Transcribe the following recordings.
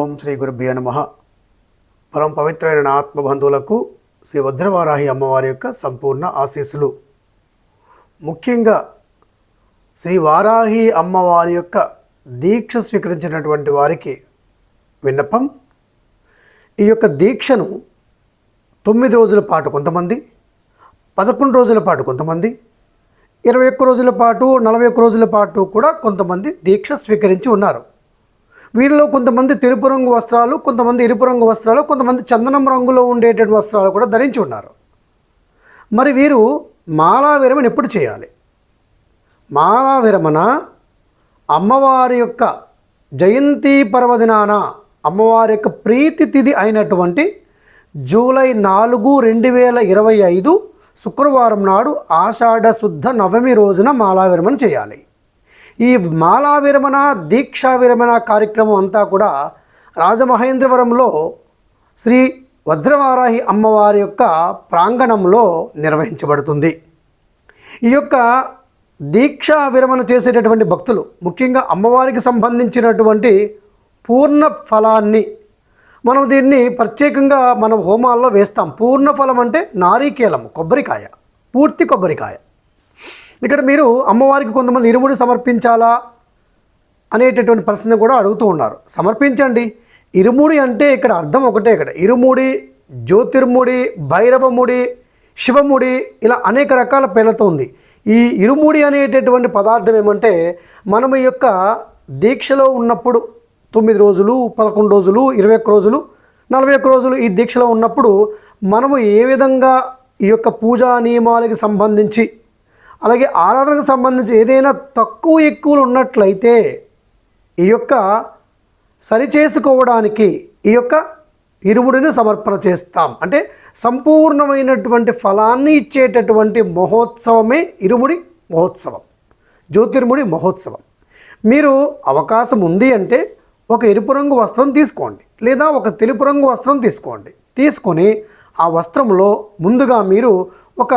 ఓం శ్రీ గురుభ్యో నమ. పరమ పవిత్రమైన నా ఆత్మబంధువులకు శ్రీ వజ్రవారాహి అమ్మవారి యొక్క సంపూర్ణ ఆశీస్సులు. ముఖ్యంగా శ్రీ వారాహి అమ్మవారి యొక్క దీక్ష స్వీకరించినటువంటి వారికి విన్నపం. ఈ యొక్క దీక్షను తొమ్మిది రోజుల పాటు కొంతమంది పదకొండు రోజుల పాటు కొంతమంది ఇరవై ఒక్క రోజుల పాటు నలభై ఒక్క రోజుల పాటు కూడా కొంతమంది దీక్ష స్వీకరించి ఉన్నారు. వీరిలో కొంతమంది తెలుపు రంగు వస్త్రాలు కొంతమంది ఎరుపు రంగు వస్త్రాలు కొంతమంది చందనం రంగులో ఉండేటువంటి వస్త్రాలు కూడా ధరించి ఉన్నారు. మరి వీరు మాలా విరమణ ఎప్పుడు చేయాలి? మాలా విరమణ అమ్మవారి యొక్క జయంతి పర్వదినాన అమ్మవారి యొక్క ప్రీతి తిథి అయినటువంటి జూలై నాలుగు రెండు వేల ఇరవై ఐదు శుక్రవారం నాడు ఆషాఢ శుద్ధ నవమి రోజున మాలా విరమణ చేయాలి. ఈ మాలా విరమణ దీక్షా విరమణ కార్యక్రమం అంతా కూడా రాజమహేంద్రవరంలో శ్రీ వజ్రవారాహి అమ్మవారి యొక్క ప్రాంగణంలో నిర్వహించబడుతుంది. ఈ యొక్క దీక్షా విరమణ చేసేటటువంటి భక్తులు ముఖ్యంగా అమ్మవారికి సంబంధించినటువంటి పూర్ణ ఫలాన్ని మనం దీన్ని ప్రత్యేకంగా మనం హోమాల్లో వేస్తాం. పూర్ణ ఫలం అంటే నారీకేలం కొబ్బరికాయ పూర్తి కొబ్బరికాయ. ఇక్కడ మీరు అమ్మవారికి కొంతమంది ఇరుముడి సమర్పించాలా అనేటటువంటి ప్రశ్న కూడా అడుగుతూ ఉన్నారు. సమర్పించండి. ఇరుముడి అంటే ఇక్కడ అర్థం ఒకటే ఇక్కడ. ఇరుముడి జ్యోతిర్ముడి భైరవముడి శివముడి ఇలా అనేక రకాల పేర్లతో ఉంది. ఈ ఇరుముడి అనేటటువంటి పదార్థం ఏమంటే మనం ఈ యొక్క దీక్షలో ఉన్నప్పుడు తొమ్మిది రోజులు పదకొండు రోజులు ఇరవై ఒక్క రోజులు నలభై ఒక్క రోజులు ఈ దీక్షలో ఉన్నప్పుడు మనము ఏ విధంగా ఈ యొక్క పూజా నియమాలకి సంబంధించి అలాగే ఆరాధనకు సంబంధించి ఏదైనా తక్కువ ఎక్కువలు ఉన్నట్లయితే ఈ యొక్క సరిచేసుకోవడానికి ఈ యొక్క ఇరుముడిని సమర్పణ చేస్తాం. అంటే సంపూర్ణమైనటువంటి ఫలాన్ని ఇచ్చేటటువంటి మహోత్సవమే ఇరుముడి మహోత్సవం జ్యోతిర్ముడి మహోత్సవం. మీరు అవకాశం ఉంది అంటే ఒక ఎరుపు రంగు వస్త్రం తీసుకోండి లేదా ఒక తెలుపు రంగు వస్త్రం తీసుకోండి. తీసుకొని ఆ వస్త్రంలో ముందుగా మీరు ఒక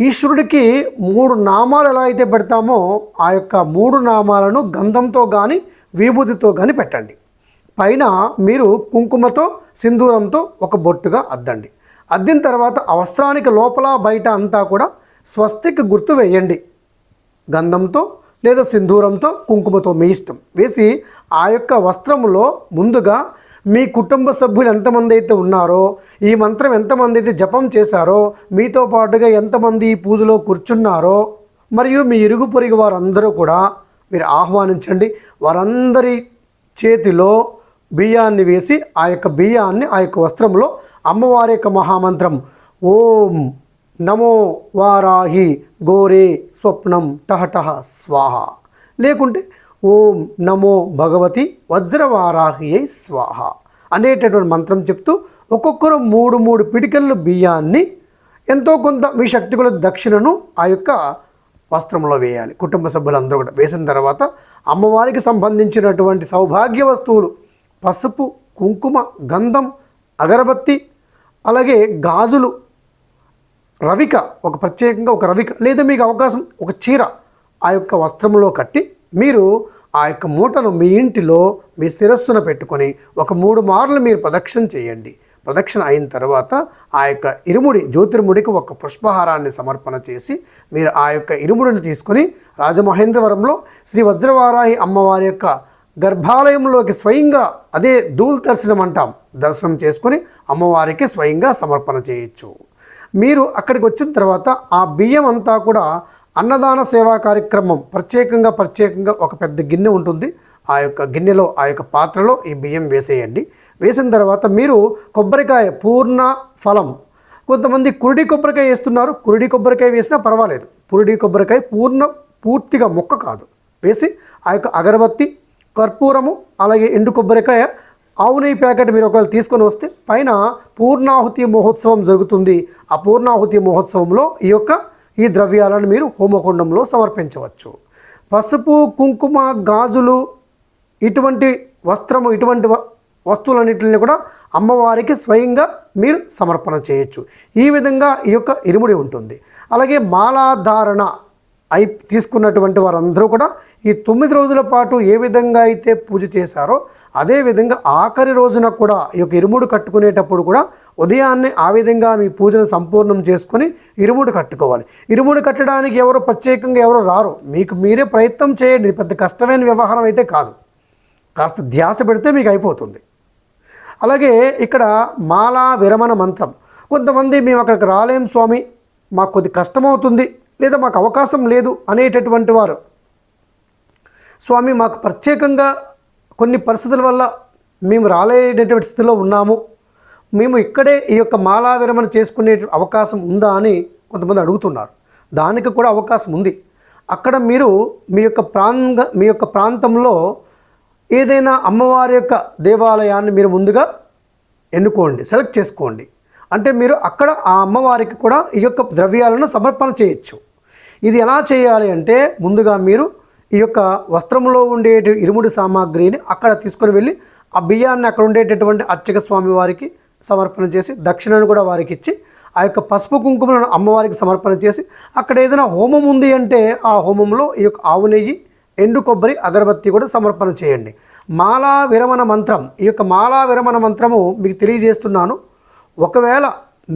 ఈశ్వరుడికి మూడు నామాలు ఎలా అయితే పెడతామో ఆ యొక్క మూడు నామాలను గంధంతో కానీ విభూతితో కానీ పెట్టండి. పైన మీరు కుంకుమతో సింధూరంతో ఒక బొట్టుగా అద్దండి. అద్దిన తర్వాత అవస్త్రానికి వస్త్రానికి లోపల బయట అంతా కూడా స్వస్తికి గుర్తు వేయండి. గంధంతో లేదా సింధూరంతో కుంకుమతో మీ ఇష్టం. వేసి ఆ యొక్క వస్త్రములో ముందుగా మీ కుటుంబ సభ్యులు ఎంతమంది అయితే ఉన్నారో ఈ మంత్రం ఎంతమంది అయితే జపం చేశారో మీతో పాటుగా ఎంతమంది ఈ పూజలో కూర్చున్నారో మరియు మీ ఇరుగు పొరుగు వారందరూ కూడా మీరు ఆహ్వానించండి. వారందరి చేతిలో బియ్యాన్ని వేసి ఆ యొక్క బియ్యాన్ని ఆ యొక్క వస్త్రంలో అమ్మవారి యొక్క మహామంత్రం ఓం నమో వారాహి గోరే స్వప్నం టహటహ స్వాహ. లేకుంటే ఓం నమో భగవతి వజ్రవారాహియై స్వాహ అనేటటువంటి మంత్రం చెప్తూ ఒక్కొక్కరు మూడు మూడు పిడికల్లు బియ్యాన్ని ఎంతో కొంత మీ శక్తికుల దక్షిణను ఆ యొక్క వస్త్రంలో వేయాలి. కుటుంబ సభ్యులందరూ కూడా. వేసిన తర్వాత అమ్మవారికి సంబంధించినటువంటి సౌభాగ్య వస్తువులు పసుపు కుంకుమ గంధం అగరబత్తి అలాగే గాజులు రవిక ఒక ప్రత్యేకంగా ఒక రవిక లేదా మీకు అవకాశం ఒక చీర ఆ యొక్క వస్త్రంలో కట్టి మీరు ఆ యొక్క మూటను మీ ఇంటిలో మీ శిరస్సున పెట్టుకొని ఒక మూడు మార్లు మీరు ప్రదక్షిణ చేయండి. ప్రదక్షిణ అయిన తర్వాత ఆ యొక్క ఇరుముడి జ్యోతిర్ముడికి ఒక పుష్పహారాన్ని సమర్పణ చేసి మీరు ఆ యొక్క ఇరుముడిని తీసుకొని రాజమహేంద్రవరంలో శ్రీ వజ్రవారాహి అమ్మవారి యొక్క గర్భాలయంలోకి స్వయంగా అదే ధూల్ దర్శనం అంటాం. దర్శనం చేసుకొని అమ్మవారికి స్వయంగా సమర్పణ చేయొచ్చు. మీరు అక్కడికి వచ్చిన తర్వాత ఆ బియ్యం అంతా కూడా అన్నదాన సేవా కార్యక్రమం ప్రత్యేకంగా ప్రత్యేకంగా ఒక పెద్ద గిన్నె ఉంటుంది. ఆ యొక్క గిన్నెలో ఆ యొక్క పాత్రలో ఈ బియ్యం వేసేయండి. వేసిన తర్వాత మీరు కొబ్బరికాయ పూర్ణ ఫలం కొంతమంది కురుడి కొబ్బరికాయ వేస్తున్నారు. కురుడి కొబ్బరికాయ వేసినా పర్వాలేదు. పురుడి కొబ్బరికాయ పూర్ణ పూర్తిగా మొక్క కాదు. వేసి ఆ యొక్క అగరబత్తి కర్పూరము అలాగే ఎండు కొబ్బరికాయ ఆవు నెయ్యి ప్యాకెట్ మీరు ఒకవేళ తీసుకొని వస్తే పైన పూర్ణాహుతి మహోత్సవం జరుగుతుంది. ఆ పూర్ణాహుతి మహోత్సవంలో ఈ యొక్క ఈ ద్రవ్యాలను మీరు హోమకుండంలో సమర్పించవచ్చు. పసుపు కుంకుమ గాజులు ఇటువంటి వస్త్రము ఇటువంటి వ- వస్తువులన్నింటిని కూడా అమ్మవారికి స్వయంగా మీరు సమర్పణ చేయొచ్చు. ఈ విధంగా ఈ యొక్క ఇరుముడి ఉంటుంది. అలాగే మాలాధారణ అయి తీసుకున్నటువంటి వారందరూ కూడా ఈ తొమ్మిది రోజుల పాటు ఏ విధంగా అయితే పూజ చేశారో అదేవిధంగా ఆఖరి రోజున కూడా ఈ యొక్క ఇరుముడు కట్టుకునేటప్పుడు కూడా ఉదయాన్నే ఆ విధంగా మీ పూజను సంపూర్ణం చేసుకొని ఇరుముడు కట్టుకోవాలి. ఇరుముడు కట్టడానికి ఎవరు ప్రత్యేకంగా ఎవరు రారు. మీకు మీరే ప్రయత్నం చేయండి. పెద్ద కష్టమైన వ్యవహారం అయితే కాదు. కాస్త ధ్యాస పెడితే మీకు అయిపోతుంది. అలాగే ఇక్కడ మాలా విరమణ మంత్రం. కొంతమంది మేము అక్కడికి రాలేం స్వామి మాకు కొద్ది కష్టమవుతుంది. లేదా మాకు అవకాశం లేదు అనేటటువంటి వారు. స్వామి మాకు ప్రత్యేకంగా కొన్ని పరిస్థితుల వల్ల మేము రాలేనటువంటి స్థితిలో ఉన్నాము. మేము ఇక్కడే ఈ యొక్క మాలా విరమణ చేసుకునే అవకాశం ఉందా అని కొంతమంది అడుగుతున్నారు. దానికి కూడా అవకాశం ఉంది. అక్కడ మీరు మీ యొక్క ప్రాంగ మీ యొక్క ప్రాంతంలో ఏదైనా అమ్మవారి యొక్క దేవాలయాన్ని మీరు ముందుగా ఎన్నుకోండి సెలెక్ట్ చేసుకోండి. అంటే మీరు అక్కడ ఆ అమ్మవారికి కూడా ఈ యొక్క ద్రవ్యాలను సమర్పణ చేయొచ్చు. ఇది ఎలా చేయాలి అంటే ముందుగా మీరు ఈ యొక్క వస్త్రంలో ఉండే ఇరుముడి సామాగ్రిని అక్కడ తీసుకొని వెళ్ళి ఆ బియ్యాన్ని అక్కడ ఉండేటటువంటి అర్చక స్వామి వారికి సమర్పణ చేసి దక్షిణను కూడా వారికి ఇచ్చి ఆ యొక్క పసుపు కుంకుమలను అమ్మవారికి సమర్పణ చేసి అక్కడ ఏదైనా హోమం ఉంది అంటే ఆ హోమంలో ఈ యొక్క ఆవు నెయ్యి ఎండు కొబ్బరి అగరబత్తి కూడా సమర్పణ చేయండి. మాలా విరమణ మంత్రం ఈ యొక్క మాలా విరమణ మంత్రము మీకు తెలియజేస్తున్నాను. ఒకవేళ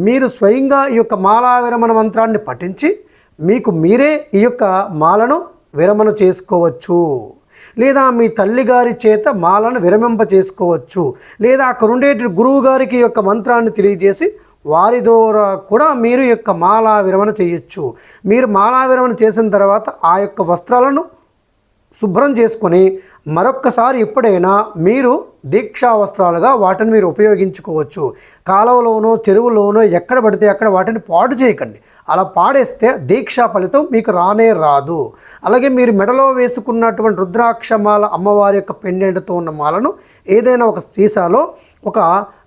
మీరు స్వయంగా ఈ యొక్క మాలా విరమణ మంత్రాన్ని పఠించి మీకు మీరే ఈ యొక్క మాలను విరమణ చేసుకోవచ్చు. లేదా మీ తల్లిగారి చేత మాలను విరమింప చేసుకోవచ్చు. లేదా అక్కడ ఉండే గురువు గారికి ఈ యొక్క మంత్రాన్ని తెలియజేసి వారి ద్వారా కూడా మీరు ఈ యొక్క మాలా విరమణ చేయొచ్చు. మీరు మాలా విరమణ చేసిన తర్వాత ఆ యొక్క వస్త్రాలను శుభ్రం చేసుకొని మరొక్కసారి ఎప్పుడైనా మీరు దీక్షా వస్త్రాలుగా వాటిని మీరు ఉపయోగించుకోవచ్చు. కాలువలోనో చెరువులోనో ఎక్కడ పడితే అక్కడ వాటిని పాడు చేయకండి. అలా పాడేస్తే దీక్షా ఫలితం మీకు రానే రాదు. అలాగే మీరు మెడలో వేసుకున్నటువంటి రుద్రాక్షమాల అమ్మవారి యొక్క పెండెంట్తో ఉన్న మాలను ఏదైనా ఒక సీసాలో ఒక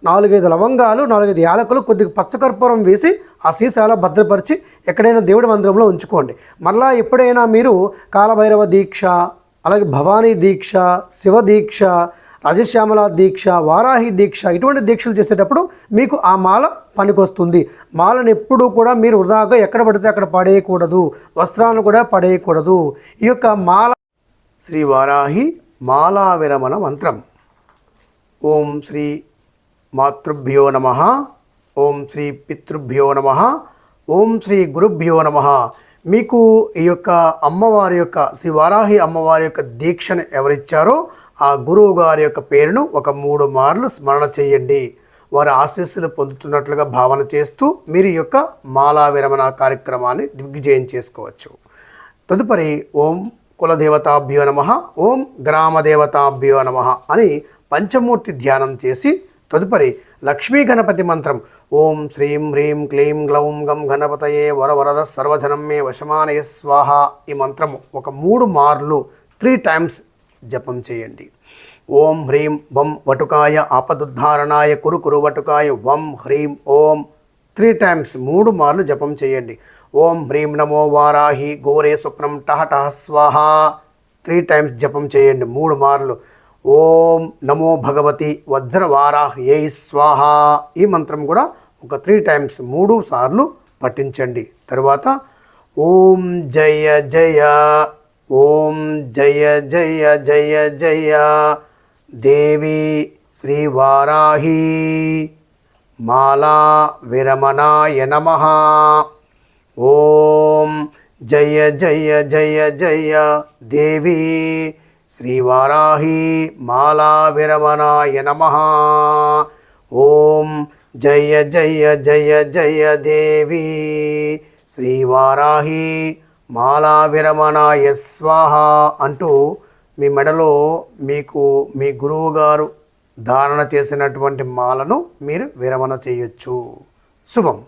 నాలుగైదు లవంగాలు నాలుగైదు యాలకులు కొద్దిగా పచ్చకర్పూరం వేసి ఆ సీసాలో భద్రపరిచి ఎక్కడైనా దేవుడి మందిరంలో ఉంచుకోండి. మళ్ళీ ఎప్పుడైనా మీరు కాలభైరవ దీక్ష అలాగే భవానీ దీక్ష శివ దీక్ష రాజశ్యామల దీక్ష వారాహి దీక్ష ఇటువంటి దీక్షలు చేసేటప్పుడు మీకు ఆ మాల పనికొస్తుంది. మాలను ఎప్పుడూ కూడా మీరు వృధాగా ఎక్కడ పడితే అక్కడ పడేయకూడదు. వస్త్రాలను కూడా పడేయకూడదు. ఈ యొక్క మాల శ్రీ వారాహి మాలా విరమణ మంత్రం. ఓం శ్రీ మాతృభ్యో నమ. ఓం శ్రీ పితృభ్యో నమ. ఓం శ్రీ గురుభ్యో నమ. మీకు ఈ యొక్క అమ్మవారి యొక్క శ్రీవారాహి అమ్మవారి యొక్క దీక్షను ఎవరిచ్చారో ఆ గురువు గారి యొక్క పేరును ఒక మూడు మార్లు స్మరణ చేయండి. వారి ఆశీస్సులు పొందుతున్నట్లుగా భావన చేస్తూ మీరు యొక్క మాలా విరమణ కార్యక్రమాన్ని దిగ్విజయం చేసుకోవచ్చు. తదుపరి ఓం కులదేవతాభ్యో నమ ఓం గ్రామదేవతాభ్యో నమ అని పంచమూర్తి ధ్యానం చేసి తదుపరి లక్ష్మీ గణపతి మంత్రం. ఓం శ్రీం హ్రీం క్లీం గ్లౌం గం గణపతయే వరవరద సర్వజనం మే వశమానయ స్వాహ ఈ మంత్రము. ఒక మూడు మార్లు త్రీ టైమ్స్ జపం చేయండి. ఓం హ్రీం వం వటుకాయ ఆపదుద్ధారణాయ కురు కురు వటుకాయ వం హ్రీం ఓం త్రీ టైమ్స్ మూడు మార్లు జపం చేయండి. ఓం హ్రీం నమో వారాహి గోరే స్వప్నం టహ టహ స్వాహ త్రీ టైమ్స్ జపం చేయండి. మూడు మార్లు ఓం నమో భగవతి వజ్రవారాహ్యై స్వాహ ఈ మంత్రం కూడా ఒక త్రీ టైమ్స్ మూడు సార్లు పఠించండి. తరువాత ఓం జయ జయ ఓం జయ జయ జయ జయ దేవి శ్రీ వారాహి మాలా విరమణాయ నమ. ఓం జయ జయ జయ జయ దేవి శ్రీవారాహి మాలావిరమణాయ నమ. ఓం జయ జయ జయ జయ దేవి. శ్రీవారాహి మాలావిరమణాయ స్వాహ అంటూ మీ మెడలో మీకు మీ గురువు గారు ధారణ చేసినటువంటి మాలను మీరు విరమణ చేయొచ్చు. శుభం.